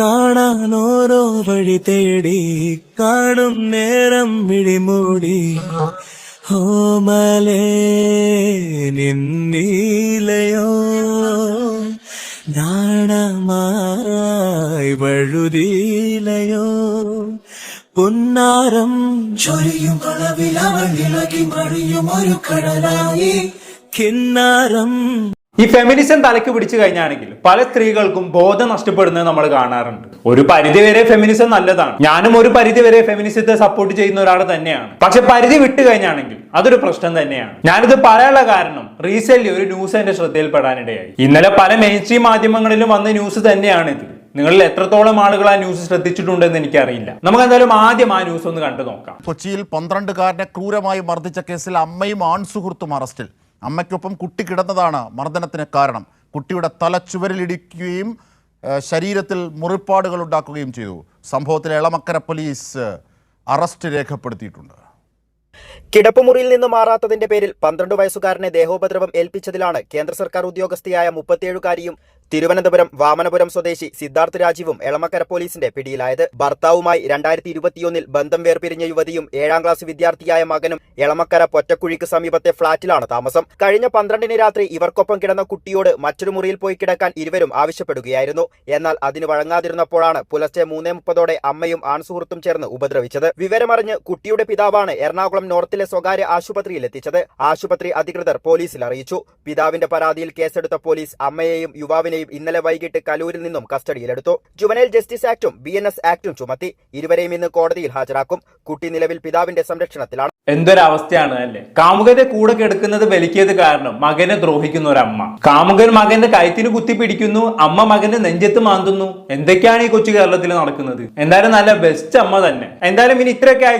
കാണാൻ ഓരോ വഴി തേടി കാണും നേരം മിഴിമൂടി ഓമലേ നിന്നീലയോ? നാണമായി വഴുതിയിലയോ പുന്നാരം ചൊരിയും ഇളകി മറിയും ഒരു കടലായി. കിന്നാരം ഈ ഫെമിനിസം തലക്ക് പിടിച്ചു കഴിഞ്ഞാണെങ്കിൽ പല സ്ത്രീകൾക്കും ബോധം നഷ്ടപ്പെടുന്നത് നമ്മൾ കാണാറുണ്ട്. ഒരു പരിധി വരെ ഫെമിനിസം നല്ലതാണ്. ഞാനും ഒരു പരിധി വരെ ഫെമിനിസത്തെ സപ്പോർട്ട് ചെയ്യുന്ന ഒരാൾ തന്നെയാണ്. പക്ഷെ പരിധി വിട്ടു കഴിഞ്ഞാണെങ്കിൽ അതൊരു പ്രശ്നം തന്നെയാണ്. ഞാനിത് പറയാനുള്ള കാരണം റീസെന്റ് ഒരു ന്യൂസ് എന്റെ ശ്രദ്ധയിൽപ്പെടാനിടയായി. ഇന്നലെ പല മെയിൻ സ്ട്രീം മാധ്യമങ്ങളിലും വന്ന ന്യൂസ് തന്നെയാണ് ഇത്. നിങ്ങളിൽ എത്രത്തോളം ആളുകൾ ആ ന്യൂസ് ശ്രദ്ധിച്ചിട്ടുണ്ടെന്ന് എനിക്കറിയില്ല. നമുക്ക് എന്തായാലും ആദ്യം ആ ന്യൂസ് ഒന്ന് കണ്ടു നോക്കാം. കൊച്ചിയിൽ പന്ത്രണ്ടുകാരനെ ക്രൂരമായി മർദ്ദിച്ച കേസിൽ അമ്മയും ആൺസുഹൃത്തും അറസ്റ്റിൽ അമ്മയ്ക്കൊപ്പം കുട്ടി കിടന്നതാണ് മർദ്ദനത്തിന് കാരണം. കുട്ടിയുടെ തലച്ചുവരിലിടിക്കുകയും ശരീരത്തിൽ മുറിപ്പാടുകൾ ഉണ്ടാക്കുകയും ചെയ്തു. സംഭവത്തിൽ എളമക്കര പോലീസ് അറസ്റ്റ് രേഖപ്പെടുത്തിയിട്ടുണ്ട്. കിടപ്പുമുറിയിൽ നിന്ന് മാറാത്തതിന്റെ പേരിൽ പന്ത്രണ്ട് വയസ്സുകാരനെ ദേഹോപദ്രവം ഏൽപ്പിച്ചതിലാണ് കേന്ദ്ര സർക്കാർ ഉദ്യോഗസ്ഥയായ മുപ്പത്തിയേഴുകാരിയും തിരുവനന്തപുരം വാമനപുരം സ്വദേശി സിദ്ധാർത്ഥ് രാജീവും എളമക്കര പോലീസിന്റെ പിടിയിലായത്. ഭർത്താവുമായി രണ്ടായിരത്തി ഇരുപത്തിയൊന്നിൽ ബന്ധം വേർപിരിഞ്ഞ യുവതിയും ഏഴാം ക്ലാസ് വിദ്യാർത്ഥിയായ മകനും എളമക്കര പൊറ്റക്കുഴിക്ക് സമീപത്തെ ഫ്ളാറ്റിലാണ് താമസം. കഴിഞ്ഞ പന്ത്രണ്ടിന് രാത്രി ഇവർക്കൊപ്പം കിടന്ന കുട്ടിയോട് മറ്റൊരു മുറിയിൽ പോയി കിടക്കാൻ ഇരുവരും ആവശ്യപ്പെടുകയായിരുന്നു. എന്നാൽ അതിന് വഴങ്ങാതിരുന്നപ്പോഴാണ് പുലർച്ചെ മൂന്നേ മുപ്പതോടെ അമ്മയും ആൺസുഹൃത്തും ചേർന്ന് ഉപദ്രവിച്ചത്. വിവരമറിഞ്ഞ് കുട്ടിയുടെ പിതാവാണ് എറണാകുളം നോർത്തിലെ സ്വകാര്യ ആശുപത്രിയിൽ എത്തിച്ചത് ആശുപത്രി അധികൃതർ പോലീസിൽ അറിയിച്ചു. പിതാവിന്റെ പരാതിയിൽ കേസെടുത്ത പോലീസ് അമ്മയെയും യുവാവിനെയും ഇന്നലെ വൈകിട്ട് കലൂരിൽ നിന്നും കസ്റ്റഡിയിലെടുത്തു. ജുവനൈൽ ജസ്റ്റിസ് ആക്ടും ബി ആക്ടും ചുമത്തി. ഇരുവരെയും ഇന്ന് കോടതിയിൽ ഹാജരാക്കും. കുട്ടി നിലവിൽ പിതാവിന്റെ സംരക്ഷണത്തിലാണ്. എന്തൊരവസ്ഥയാണ് അല്ലേ? കാമുകന്റെ കൂടെ കിടക്കുന്നത് വലിക്കിയത് കാരണം മകനെ ദ്രോഹിക്കുന്ന ഒരു അമ്മ കാമുകൻ മകന്റെ കയത്തിന് കുത്തി പിടിക്കുന്നു അമ്മ മകന്റെ നെഞ്ചത്ത് മാന്തുന്നു. എന്തൊക്കെയാണ് ഈ കൊച്ചു കേരളത്തിൽ നടക്കുന്നത്? എന്തായാലും നല്ല ബെസ്റ്റ് അമ്മ തന്നെ. എന്തായാലും ഇനി ഇത്രയൊക്കെ ആയ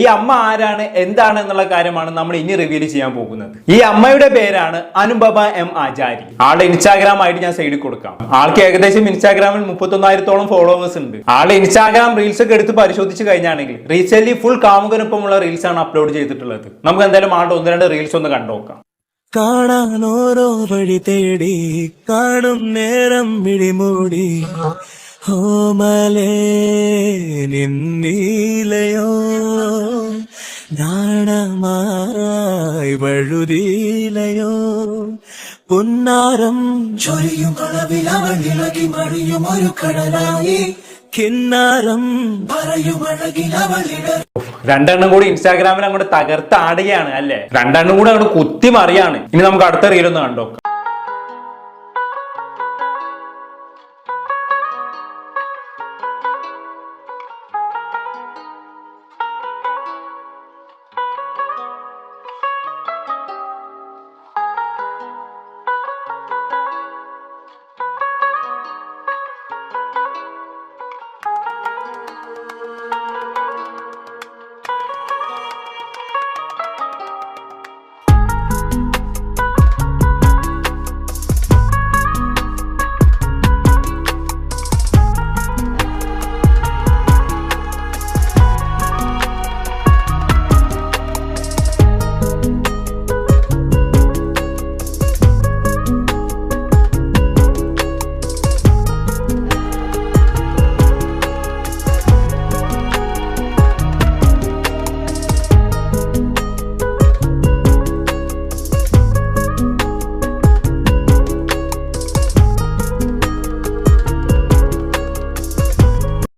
ഈ അമ്മ ആരാണ് എന്താണ് എന്നുള്ള കാര്യമാണ് നമ്മൾ ഇനി റിവീൽ ചെയ്യാൻ പോകുന്നത്. ഈ അമ്മയുടെ പേരാണ് അനുപമ എം ആചാരി. ആളുടെ ഇൻസ്റ്റാഗ്രാം ആയിട്ട് ഞാൻ സൈഡിൽ കൊടുക്കാം. ആൾക്ക് ഏകദേശം ഇൻസ്റ്റാഗ്രാമിൽ മുപ്പത്തൊന്നായിരത്തോളം ഫോളോവേഴ്സ് ഉണ്ട്. ആളുടെ ഇൻസ്റ്റാഗ്രാം റീൽസ് ഒക്കെ എടുത്ത് പരിശോധിച്ച് കഴിഞ്ഞാണെങ്കിൽ റീസെന്റ് ഫുൾ കാമുകനൊപ്പമുള്ള ആണ് അപ്ലോഡ് ചെയ്തിട്ടുള്ളത്. നമുക്ക് എന്തായാലും ആളുടെ ഒന്ന് രണ്ട് റീൽസ് ഒന്ന് കണ്ടുനോക്കാം കാണാൻ ഓരോ വഴി തേടി കാണും നേരം മിഴിമൂടി. ഓമലേ നിന്നീലയോ? നാണമായി പുന്നാരം ചൊരിയും ഇളകി മറിയും ഒരു കടലായി. കിന്നാരം പറയും ഇട രണ്ടെണ്ണം കൂടി ഇൻസ്റ്റാഗ്രാമിൽ അങ്ങോട്ട് തകർത്താടുകയാണ് അല്ലേ? രണ്ടെണ്ണം കൂടി അങ്ങോട്ട് കുത്തി മറിയാണ്. ഇനി നമുക്ക് അടുത്ത റീലൊന്ന് കണ്ടോക്കാം.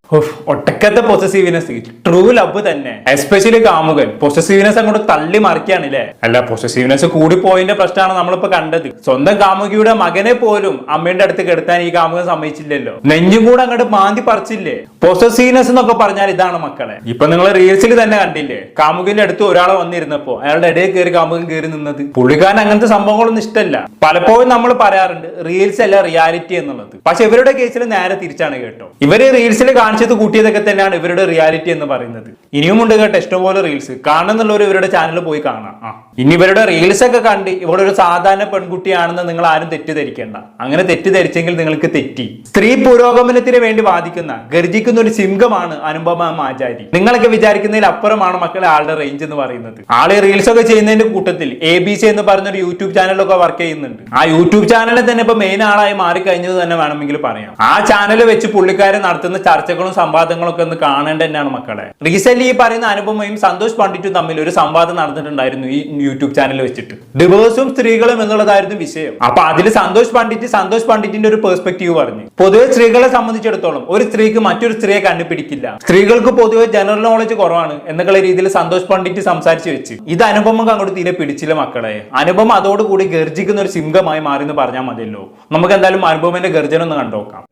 Of. ഒട്ടക്കത്തെ പൊസസീവ്നെസ് ട്രൂ ലവ് തന്നെ. എസ്പെഷ്യലി കാമുകൻ. പൊസസീവ്നെസ് അങ്ങോട്ട് തള്ളി മറിക്കാണില്ലേ അല്ല പൊസസീവ്നെസ് കൂടി പോയതിന്റെ പ്രശ്നമാണ് നമ്മളിപ്പോ കണ്ടത്. സ്വന്തം കാമുകിയുടെ മകനെ പോലും അമ്മയുടെ അടുത്ത് കെടുത്താൻ ഈ കാമുകൻ സമ്മതിച്ചില്ലല്ലോ. നെഞ്ചും കൂടെ അങ്ങോട്ട് മാന്തി പറിച്ചില്ലേ? പൊസസീവ്നെസ് എന്നൊക്കെ പറഞ്ഞാൽ ഇതാണ് മക്കളെ. ഇപ്പൊ നിങ്ങൾ റീൽസിൽ തന്നെ കണ്ടില്ലേ? കാമുകിന്റെ അടുത്ത് ഒരാളെ വന്നിരുന്നപ്പോ അയാളുടെ ഇടയിൽ കയറി കാമുകൻ കയറി നിന്നത്. പുള്ളിക്കാരൻ അങ്ങനത്തെ സംഭവങ്ങളൊന്നും ഇഷ്ടമല്ല പലപ്പോഴും നമ്മൾ പറയാറുണ്ട് റീൽസ് അല്ല റിയാലിറ്റി എന്നുള്ളത്. പക്ഷെ ഇവരുടെ കേസിൽ നേരെ തിരിച്ചാണ് കേട്ടോ. ഇവർ റീൽസിൽ കാണിച്ച കാണിച്ചത് കൂട്ടിയതൊക്കെ തന്നെയാണ് ഇവരുടെ റിയാലിറ്റി എന്ന് പറയുന്നത്. ഇനിയും ഉണ്ട് കേട്ടോ ഇഷ്ടംപോലെ റീൽസ് കാണുന്നുള്ളവർ ഇവരുടെ ചാനൽ പോയി കാണാം. ആ. ഇനി ഇവരുടെ റീൽസ് ഒക്കെ കണ്ട് ഇവിടെ ഒരു സാധാരണ പെൺകുട്ടിയാണെന്ന് നിങ്ങൾ ആരും തെറ്റിദ്ധരിക്കേണ്ട. അങ്ങനെ തെറ്റിദ്ധരിച്ചെങ്കിൽ നിങ്ങൾക്ക് തെറ്റി. സ്ത്രീ പുരോഗമനത്തിന് വേണ്ടി വാദിക്കുന്ന ഗർജിക്കുന്ന ഒരു സിംഹമാണ് അനുപമ ആചാരി നിങ്ങളൊക്കെ വിചാരിക്കുന്നതിൽ അപ്പുറമാണ് മക്കളെ ആളുടെ റേഞ്ച് എന്ന് പറയുന്നത്. ആൾ റീൽസ് ഒക്കെ ചെയ്യുന്നതിന്റെ കൂട്ടത്തിൽ എ ബി സി എന്ന് പറഞ്ഞൊരു യൂട്യൂബ് ചാനലൊക്കെ വർക്ക് ചെയ്യുന്നുണ്ട്. ആ യൂട്യൂബ് ചാനലിൽ തന്നെ ഇപ്പൊ മെയിൻ ആളായി മാറിക്കഴിഞ്ഞത് തന്നെ വേണമെങ്കിൽ പറയാം. ആ ചാനൽ വെച്ച് പുള്ളിക്കാരൻ നടത്തുന്ന ചർച്ചകളും സംവാദങ്ങളും ഒക്കെ ഒന്ന് കാണേണ്ട തന്നെയാണ് മക്കളെ. റീസെന്റ് ഈ പറയുന്ന അനുപമയും സന്തോഷ് പണ്ഡിറ്റും തമ്മിൽ ഒരു സംവാദം നടന്നിട്ടുണ്ടായിരുന്നു ഈ യൂട്യൂബ് ചാനൽ വെച്ചിട്ട്. ഡിവേഴ്സും സ്ത്രീകളും എന്നുള്ളതായിരുന്നു വിഷയം. അപ്പൊ അതിൽ സന്തോഷ് പണ്ഡിറ്റ് സന്തോഷ് പണ്ഡിറ്റിന്റെ ഒരു പെർസ്പെക്റ്റീവ് പറഞ്ഞു. പൊതുവെ സ്ത്രീകളെ സംബന്ധിച്ചിടത്തോളം ഒരു സ്ത്രീക്ക് മറ്റൊരു സ്ത്രീയെ കണ്ടുപിടിക്കില്ല. സ്ത്രീകൾക്ക് പൊതുവെ ജനറൽ നോളജ് കുറവാണ് എന്നുള്ള രീതിയിൽ സന്തോഷ് പണ്ഡിറ്റ് സംസാരിച്ചു വെച്ച്. ഇത് അനുപമക്ക് അങ്ങോട്ട് തീരെ പിടിച്ചില്ല മക്കളെ. അനുപമ അതോടുകൂടി ഗർജിക്കുന്ന ഒരു സിംഹമായി മാറി എന്ന് പറഞ്ഞാൽ മതിയല്ലോ. നമുക്ക് എന്തായാലും അനുപമന്റെ ഗർജനം ഒന്ന് കണ്ടോക്കാം.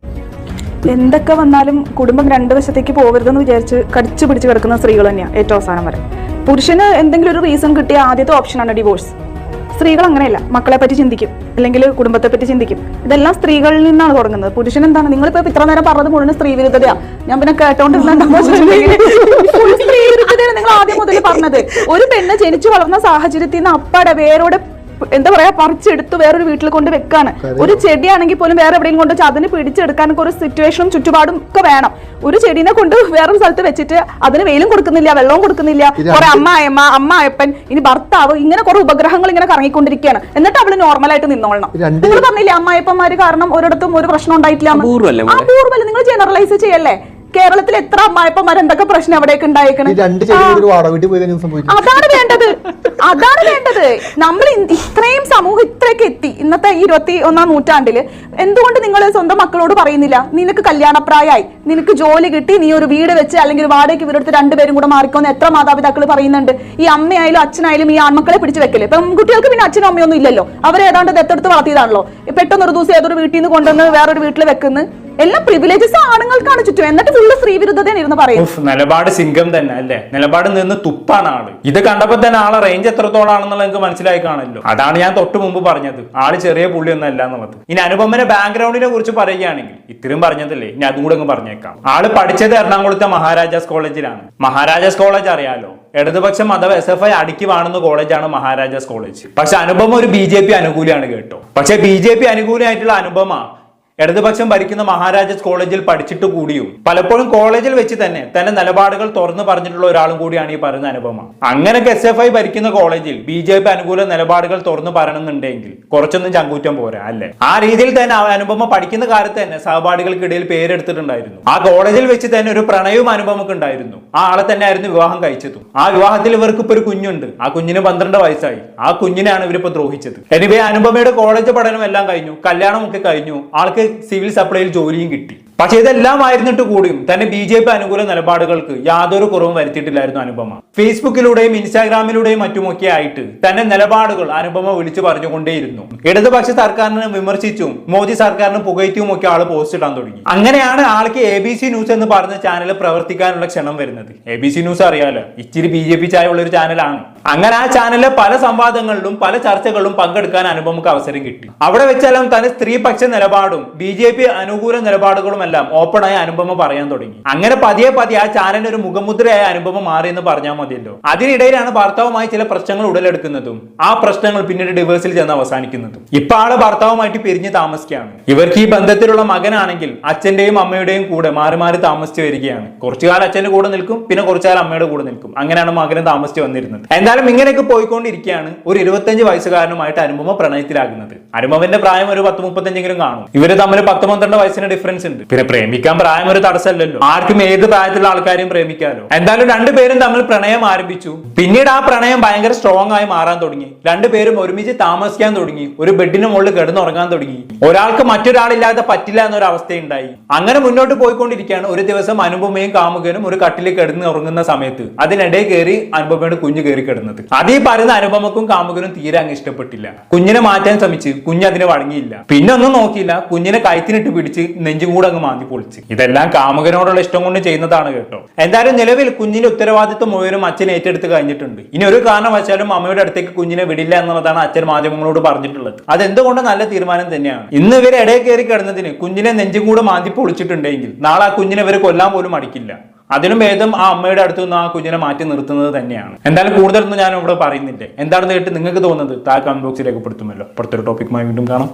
എന്തൊക്കെ വന്നാലും കുടുംബം രണ്ട് വശത്തേക്ക് പോകരുതെന്ന് വിചാരിച്ച് കടിച്ചു പിടിച്ച് കിടക്കുന്ന സ്ത്രീകൾ തന്നെയാണ് ഏറ്റവും അവസാനം വരെ. പുരുഷന് എന്തെങ്കിലും ഒരു റീസൺ കിട്ടിയ ആദ്യത്തെ ഓപ്ഷനാണ് ഡിവോഴ്സ് സ്ത്രീകൾ അങ്ങനെയല്ല മക്കളെ പറ്റി ചിന്തിക്കും അല്ലെങ്കിൽ കുടുംബത്തെ പറ്റി ചിന്തിക്കും. ഇതെല്ലാം സ്ത്രീകളിൽ നിന്നാണ് തുടങ്ങുന്നത്. പുരുഷൻ എന്താണ് നിങ്ങൾ നിങ്ങളിപ്പോ ഇത്ര നേരം പറഞ്ഞത് മുഴുവൻ സ്ത്രീ വിരുദ്ധതയാ. ഞാൻ പിന്നെ കേട്ടോണ്ടിരുന്ന നിങ്ങൾ ആദ്യം മുതൽ ഒരു പെണ്ണ് ജനിച്ചു വളർന്ന സാഹചര്യത്തിൽ നിന്ന് അപ്പടെ വേരോടെ എന്താ പറയാ പറിച്ചെടുത്ത് വേറൊരു വീട്ടിൽ കൊണ്ട് വെക്കാണ്. ഒരു ചെടിയാണെങ്കിൽ പോലും വേറെ എവിടെയും കൊണ്ട് വെച്ചാൽ അതിന് പിടിച്ചെടുക്കാനൊക്കെ ഒരു സിറ്റുവേഷനും ചുറ്റുപാടും ഒക്കെ വേണം. ഒരു ചെടീനെ കൊണ്ട് വേറൊരു സ്ഥലത്ത് വെച്ചിട്ട് അതിന് വെയിലും കൊടുക്കുന്നില്ല വെള്ളവും കൊടുക്കുന്നില്ല. കുറെ അമ്മായമ്മ അമ്മായപ്പൻ ഇനി ഭർത്താവ് ഇങ്ങനെ കുറെ ഉപഗ്രഹങ്ങൾ ഇങ്ങനെ കറങ്ങിക്കൊണ്ടിരിക്കുകയാണ്. എന്നിട്ട് അവൾ നോർമൽ ആയിട്ട് നിന്നോളണം. നിങ്ങൾ പറഞ്ഞില്ലേ അമ്മായപ്പന്മാര് കാരണം ഒരിടത്തും ഒരു പ്രശ്നം ഉണ്ടായിട്ടില്ല അപൂർവല്ലേ നിങ്ങൾ ജനറലൈസ് ചെയ്യല്ലേ? കേരളത്തിൽ എത്ര അമ്മായപ്പന്മാർ എന്തൊക്കെ പ്രശ്നം അവിടെയൊക്കെ ഉണ്ടായിരിക്കണം അതാണ് വേണ്ടത്. അതാണ് വേണ്ടത്. നമ്മൾ ഇത്രയും സമൂഹം ഇത്രയൊക്കെ എത്തി. ഇന്നത്തെ ഇരുപത്തി ഒന്നാം നൂറ്റാണ്ടിൽ എന്തുകൊണ്ട് നിങ്ങൾ സ്വന്തം മക്കളോട് പറയുന്നില്ല? നിനക്ക് കല്യാണപ്രായമായി നിനക്ക് ജോലി കിട്ടി. നീ ഒരു വീട് വെച്ച് അല്ലെങ്കിൽ വാടകയ്ക്ക് വീടെടുത്ത് രണ്ടുപേരും കൂടെ മാറിക്കോന്ന് എത്ര മാതാപിതാക്കൾ പറയുന്നുണ്ട്. ഈ അമ്മയായാലും അച്ഛനായാലും ഈ ആൺമക്കളെ പിടിച്ച് വെക്കൽ. ഇപ്പം കുട്ടികൾക്ക് പിന്നെ അച്ഛനും അമ്മയൊന്നും ഇല്ലല്ലോ. അവരെ ഏതാണ്ട് ദത്തെടുത്ത് വളർത്തിയതാണല്ലോ. പെട്ടെന്ന് ഒരു ദിവസം ഏതൊരു വീട്ടിൽ നിന്ന് കൊണ്ടുവന്ന് വേറൊരു വീട്ടിൽ വെക്കുന്നു. എല്ലാം പ്രിവിലേജസ് ആണുങ്ങൾക്കാണ് ചുറ്റും. എന്നിട്ട് ഫുള്ള് സ്ത്രീ വിരുദ്ധതയാണ് ഇരുന്ന് പറയുന്നത് നിലപാട് സിംഗം തന്നെ അല്ലേ? നിലപാട് നിന്ന് തുപ്പാണ് ആൾ. ഇത് കണ്ടപ്പോ തന്നെ ആളെ റേഞ്ച് എത്രത്തോളാണെന്നുള്ളത് നിങ്ങൾക്ക് മനസ്സിലായി കാണല്ലോ. അതാണ് ഞാൻ തൊട്ട് മുമ്പ് പറഞ്ഞത്. ആൾ ചെറിയ പുള്ളിയൊന്നും അല്ല എന്നുള്ളത്. ഇനി അനുപമന്റെ ബാക്ക്ഗ്രൗണ്ടിനെ കുറിച്ച് പറയുകയാണെങ്കിൽ ഇത്രയും പറഞ്ഞതല്ലേ? ഇനി അതും കൂടെ അങ്ങ് പറഞ്ഞേക്കാം. ആൾ പഠിച്ചത് എറണാകുളത്തെ മഹാരാജാസ് കോളേജിലാണ്. മഹാരാജാസ് കോളേജ് അറിയാലോ? ഇടതുപക്ഷ മത എസ് എഫ് ഐ അടിക്ക് വാണുന്ന കോളേജാണ് മഹാരാജാസ് കോളേജ്. പക്ഷെ അനുപമ ഒരു ബി ജെ പി അനുകൂലിയാണ് കേട്ടോ. പക്ഷെ ബി ജെ പി അനുകൂലമായിട്ടുള്ള അനുപമ ഇടതുപക്ഷം ഭരിക്കുന്ന മഹാരാജാസ് കോളേജിൽ പഠിച്ചിട്ട് കൂടിയും പലപ്പോഴും കോളേജിൽ വെച്ച് തന്നെ തന്റെ നിലപാടുകൾ തുറന്നു പറഞ്ഞിട്ടുള്ള ഒരാളും കൂടിയാണ് ഈ പറയുന്ന അനുപമ. അങ്ങനെ എസ് എഫ് ഐ ഭരിക്കുന്ന കോളേജിൽ ബി ജെ പി അനുകൂല നിലപാടുകൾ തുറന്നു പറയണമെന്നുണ്ടെങ്കിൽ കുറച്ചൊന്നും ചങ്കൂറ്റം പോരാ അല്ലെ? ആ രീതിയിൽ തന്നെ അനുപമ പഠിക്കുന്ന കാലത്ത് തന്നെ സഹപാഠികൾക്കിടയിൽ പേരെടുത്തിട്ടുണ്ടായിരുന്നു. ആ കോളേജിൽ വെച്ച് തന്നെ ഒരു പ്രണയവും അനുപമക്ക് ഉണ്ടായിരുന്നു. ആ ആളെ തന്നെ ആയിരുന്നു വിവാഹം കഴിച്ചതും. ആ വിവാഹത്തിൽ ഇവർക്ക് ഇപ്പൊ ഒരു കുഞ്ഞുണ്ട്. ആ കുഞ്ഞിന് പന്ത്രണ്ട് വയസ്സായി. ആ കുഞ്ഞിനെയാണ് ഇവരിപ്പോ ദ്രോഹിച്ചത്. എനിവേ അനുപമയുടെ കോളേജ് പഠനം എല്ലാം കഴിഞ്ഞു. കല്യാണമൊക്കെ കഴിഞ്ഞു. ആൾക്ക് സിവിൽ സപ്ലൈയിൽ ജോലിയും കിട്ടി. പക്ഷെ ഇതെല്ലാം ആയിരുന്നിട്ട് കൂടിയും തന്നെ ബി ജെ പി അനുകൂല നിലപാടുകൾക്ക് യാതൊരു കുറവും വരുത്തിയിട്ടില്ലായിരുന്നു അനുപമ. ഫേസ്ബുക്കിലൂടെയും ഇൻസ്റ്റാഗ്രാമിലൂടെയും മറ്റുമൊക്കെ ആയിട്ട് തന്നെ നിലപാടുകൾ അനുപമ വിളിച്ചു പറഞ്ഞുകൊണ്ടേയിരുന്നു. ഇടതുപക്ഷ സർക്കാരിനെ വിമർശിച്ചും മോദി സർക്കാരിനെ പുകയറ്റും ഒക്കെ ആൾ പോസ്റ്റ് ഇടാൻ തുടങ്ങി. അങ്ങനെയാണ് ആൾക്ക് എ ബി സി ന്യൂസ് എന്ന് പറഞ്ഞ ചാനൽ പ്രവർത്തിക്കാനുള്ള ക്ഷണം വരുന്നത്. എ ബി സി ന്യൂസ് അറിയാലോ ഇച്ചിരി ബി ജെ പി ചായ ഒരു ചാനലാണ് അങ്ങനെ ആ ചാനലിലെ പല സംവാദങ്ങളിലും പല ചർച്ചകളിലും പങ്കെടുക്കാൻ അനുപമക്ക് അവസരം കിട്ടി. അവിടെ വെച്ചെല്ലാം തന്നെ സ്ത്രീപക്ഷ നിലപാടും ബി ജെ പി അനുകൂല നിലപാടുകളും എല്ലാം ഓപ്പണായി അനുപമ പറയാൻ തുടങ്ങി. അങ്ങനെ പതിയെ പതിയെ ആ ചാനൽ ഒരു മുഖമുദ്രയായ അനുപമ മാറി എന്ന് പറഞ്ഞാൽ മതിയല്ലോ. അതിനിടയിലാണ് ഭർത്താവുമായി ചില പ്രശ്നങ്ങൾ ഉടലെടുക്കുന്നതും ആ പ്രശ്നങ്ങൾ പിന്നീട് ഡിവേഴ്സിൽ ചെന്ന് അവസാനിക്കുന്നതും. ഇപ്പൊ ആൾ ഭർത്താവുമായിട്ട് പിരിഞ്ഞ് താമസിക്കുകയാണ്. ഇവർക്ക് ഈ ബന്ധത്തിലുള്ള മകനാണെങ്കിൽ അച്ഛന്റെയും അമ്മയുടെയും കൂടെ മാറി മാറി താമസിച്ചു വരികയാണ്. കുറച്ചു കാലം അച്ഛന്റെ കൂടെ നിൽക്കും പിന്നെ കുറച്ചു കാലം അമ്മയുടെ കൂടെ നിൽക്കും. അങ്ങനെയാണ് മകനും താമസിച്ചു വന്നിരുന്നത്. എന്തായാലും ഇങ്ങനെയൊക്കെ പോയിക്കൊണ്ടിരിക്കുകയാണ് ഒരു ഇരുപത്തഞ്ച് വയസ്സുകാരനുമായിട്ട് അനുപമ പ്രണയത്തിലാകുന്നത്. അനുപമന്റെ പ്രായം ഒരു പത്ത് മുപ്പത്തഞ്ചെങ്കിലും കാണും. ഇവർ തമ്മിൽ പത്ത് പന്ത്രണ്ട് വയസ്സിന് ഡിഫറൻസ് ഉണ്ട്. പിന്നെ പ്രേമിക്കാൻ പ്രായം ഒരു തടസ്സമല്ലല്ലോ. ആർക്കും ഏത് പ്രായത്തിലുള്ള ആൾക്കാരെയും പ്രേമിക്കാമല്ലോ എന്തായാലും രണ്ടുപേരും തമ്മിൽ പ്രണയം ആരംഭിച്ചു. പിന്നീട് ആ പ്രണയം ഭയങ്കര സ്ട്രോങ് ആയി മാറാൻ തുടങ്ങി. രണ്ടുപേരും ഒരുമിച്ച് താമസിക്കാൻ തുടങ്ങി. ഒരു ബെഡിന് മുകളിൽ കിടന്നുറങ്ങാൻ തുടങ്ങി. ഒരാൾക്ക് മറ്റൊരാളില്ലാതെ പറ്റില്ല എന്നൊരു അവസ്ഥയുണ്ടായി. അങ്ങനെ മുന്നോട്ട് പോയിക്കൊണ്ടിരിക്കുകയാണ്. ഒരു ദിവസം അനുപമയും കാമുകനും ഒരു കട്ടിൽ കിടന്ന് ഉറങ്ങുന്ന സമയത്ത്. അതിനിടെ കയറി അനുപമയുടെ കുഞ്ഞ് കയറി കിടന്നത്. അത് ഈ പറയുന്ന അനുപമക്കും കാമുകനും തീരെ അങ്ങ് ഇഷ്ടപ്പെട്ടില്ല. കുഞ്ഞിനെ മാറ്റാൻ ശ്രമിച്ച് കുഞ്ഞ് അതിനെ വഴങ്ങിയില്ല. പിന്നെ ഒന്നും നോക്കിയില്ല. കുഞ്ഞിനെ കയത്തിനിട്ട് പിടിച്ച് നെഞ്ചും കൂടെ അങ്ങ് മാന്തി പൊളിച്ച് ഇതെല്ലാം കാമുകനോടുള്ള ഇഷ്ടം കൊണ്ട് ചെയ്യുന്നതാണ് കേട്ടോ. എന്തായാലും നിലവിൽ കുഞ്ഞിന്റെ ഉത്തരവാദിത്വം മുഴുവനും അച്ഛൻ ഏറ്റെടുത്ത് കഴിഞ്ഞിട്ടുണ്ട്. ഇനി ഒരു കാരണം കാരണവശാലും അമ്മയുടെ അടുത്തേക്ക് കുഞ്ഞിനെ വിടില്ല എന്നുള്ളതാണ് അച്ഛൻ മാധ്യമങ്ങളോട് പറഞ്ഞിട്ടുള്ളത്. അതെന്തുകൊണ്ട് നല്ല തീരുമാനം തന്നെയാണ്? ഇന്ന് ഇവർ ഇടയിൽ കയറി കിടന്നതിന് കുഞ്ഞിനെ നെഞ്ചും കൂടെ മാന്തി പൊളിച്ചിട്ടുണ്ടെങ്കിൽ നാളെ ആ കുഞ്ഞിനെ ഇവർ കൊല്ലാൻ പോലും അടിക്കില്ല അതിനും ഭേദം ആ അമ്മയുടെ അടുത്ത് നിന്ന് ആ കുഞ്ഞിനെ മാറ്റി നിർത്തുന്നത് തന്നെയാണ്. എന്തായാലും കൂടുതലൊന്നും ഞാൻ ഇവിടെ പറയുന്നില്ലേ. എന്താണെന്ന് കേട്ട് നിങ്ങൾക്ക് തോന്നുന്നത് താഴെ കമന്റ് ബോക്സിൽ രേഖപ്പെടുത്തുമല്ലോ. അടുത്തൊരു ടോപ്പിക്കുമായി വീണ്ടും കാണാം.